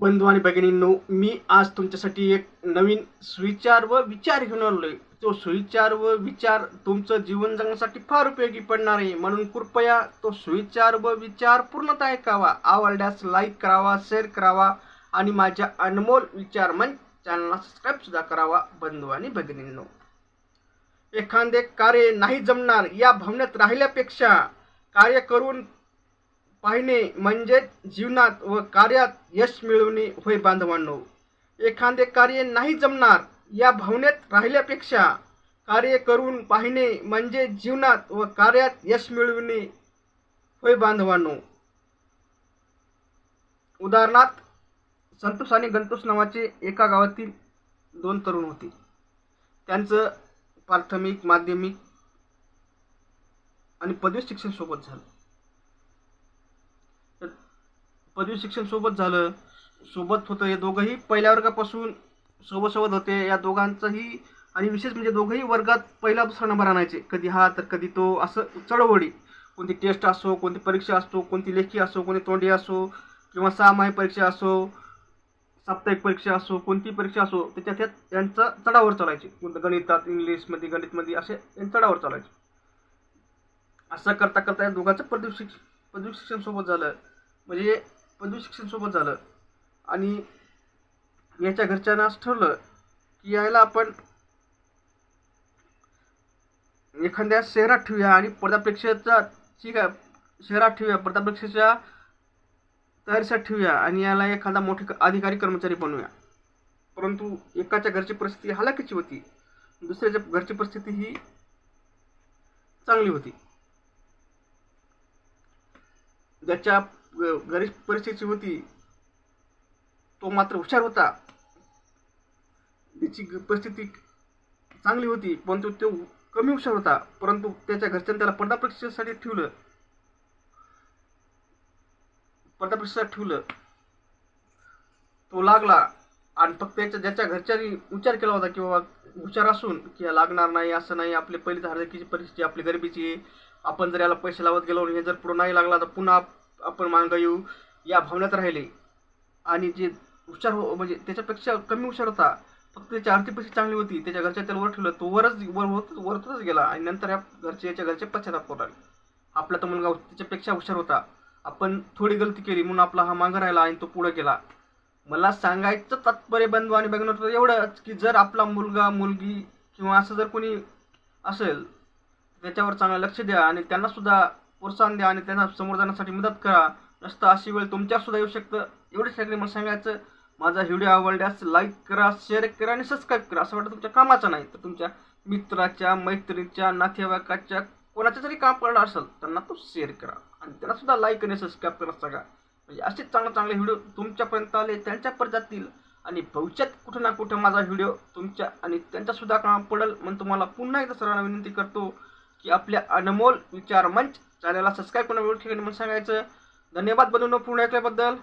बंधू आणि भगिनींनो मी आज तुमच्यासाठी एक नवीन सुविचार व विचार घेऊन आलोय. तो सुविचार व विचार तुमचं जीवन जगण्यासाठी फार उपयोगी पडणार आहे. म्हणून कृपया तो सुविचार व विचार पूर्णतः ऐकावा. आवडल्यास लाईक करावा शेअर करावा आणि माझ्या अनमोल विचार मन चॅनलला सबस्क्राईब सुद्धा करावा बंधू आणि भगिनींनो. एखादे कार्य नाही जमणार या भावनेत राहिल्यापेक्षा कार्य करून पाहिणे म्हणजे जीवनात व कार्यात यश मिळवणे होय बांधवांनो. एखादे कार्य नाही जमणार या भावनेत राहिल्यापेक्षा कार्य करून पाहिणे म्हणजे जीवनात व कार्यात यश मिळवणे होय बांधवांनो. उदाहरणार्थ संतोष आणि गंतोष नावाचे एका गावातील दोन तरुण होते. त्यांचं प्राथमिक माध्यमिक आणि पदवी शिक्षण सोबत झालं तर पदवी शिक्षण सोबत झालं. सोबत होतं हे दोघंही. पहिल्या वर्गापासून सोबत सोबत होते. या दोघांचंही आणि विशेष म्हणजे दोघंही वर्गात पहिला दुसरा नंबर आणायचे. कधी हा तर कधी तो. असं चळवळी. कोणती टेस्ट असो कोणती परीक्षा असो कोणती लेखी असो कोणती तोंडी असो किंवा सहामाही परीक्षा असो साप्ताहिक परीक्षा असो कोणती परीक्षा असो त्याच्या त्यात यांचा चढावर चालायचे. कोणतं गणितात इंग्लिशमध्ये गणितमध्ये असे यांचं चढावर चालायचे. असं करता करता या दोघांचं पदवी शिक्ष पदवी शिक्षण सोबत झालं. म्हणजे पदवी शिक्षण सोबत झालं. आणि याच्या घरच्यांना असं ठरलं की यायला आपण एखाद्या शहरात ठेवूया आणि स्पर्धापरीक्षेचा ठीक आहे शहरात ठेवूया स्पर्धापरीक्षेच्या तयारीसाठी ठेवूया आणि याला एखादा मोठे अधिकारी कर्मचारी बनवूया. परंतु एकाच्या घरची परिस्थिती हलाखीची होती. दुसऱ्याच्या घरची परिस्थिती ही चांगली होती. ज्याच्या गरीब परिस्थिती होती. तो मात्र हुशार होता. त्याची परिस्थिती चांगली होती परंतु तो कमी हुशार होता परंतु त्याच्या घरच्यांनी त्याला पडदा परीक्षेसाठी ठेवलं. पडदा परीक्षेसाठी ठेवलं. तो लागला आणि फक्त त्याच्या ज्याच्या घरच्यांनी विचार केला होता की बाबा हुशार असून की लागणार नाही असं नाही आपली पहिली धारकीची परिस्थिती आपली गरिबीची आहे. आपण जर याला पैसे लावत गेलो आणि हे जर पुढं नाही लागला तर पुन्हा आपण मागं येऊ या भावनेत राहिले. आणि जे हुशार हो म्हणजे त्याच्यापेक्षा कमी हुशार होता फक्त त्याची आर्थिक परिस्थिती चांगली होती त्याच्या घरच्या त्याला वर ठेवलं तो वरच वर होत वरतच गेला. आणि नंतर या घरचे याच्या घरचे पश्चाताप करू लागले. आपला तो मुलगा त्याच्यापेक्षा हुशार होता. आपण थोडी गलती केली म्हणून आपला हा मांगा राहिला आणि तो पुढे गेला. मला सांगायचं तात्पर्य बंधू आणि बघणार एवढंच की जर आपला मुलगा मुलगी किंवा असं जर कोणी असेल त्याच्यावर चांगलं लक्ष द्या आणि त्यांना सुद्धा प्रोत्साहन द्या आणि त्यांना समोर जाण्यासाठी मदत करा. नसतं अशी वेळ तुमच्यासुद्धा येऊ शकतं. एवढंच सगळे मला सांगायचं. माझा व्हिडिओ आवडल्यास लाईक करा शेअर करा आणि सबस्क्राईब करा. असं वाटतं तुमच्या कामाचं नाही तर तुमच्या मित्राच्या मैत्रीच्या नातेवाईकाच्या कोणाचं जरी काम पडलं असेल त्यांना तो शेअर करा. आणि त्यांना सुद्धा लाईक आणि सबस्क्राईब करा सगळा म्हणजे असे चांगले चांगले व्हिडिओ तुमच्यापर्यंत आले त्यांच्यापर्यंत जातील. आणि भविष्यात कुठं ना कुठं माझा व्हिडिओ तुमच्या आणि त्यांच्यासुद्धा काम पडेल म्हणून तुम्हाला पुन्हा एकदा सर्वांना विनंती करतो. की आपल्या अनमोल विचार मंच चॅनलला सबस्क्राईब करून सांगायचं धन्यवाद बनवून पूर्ण ऐकल्याबद्दल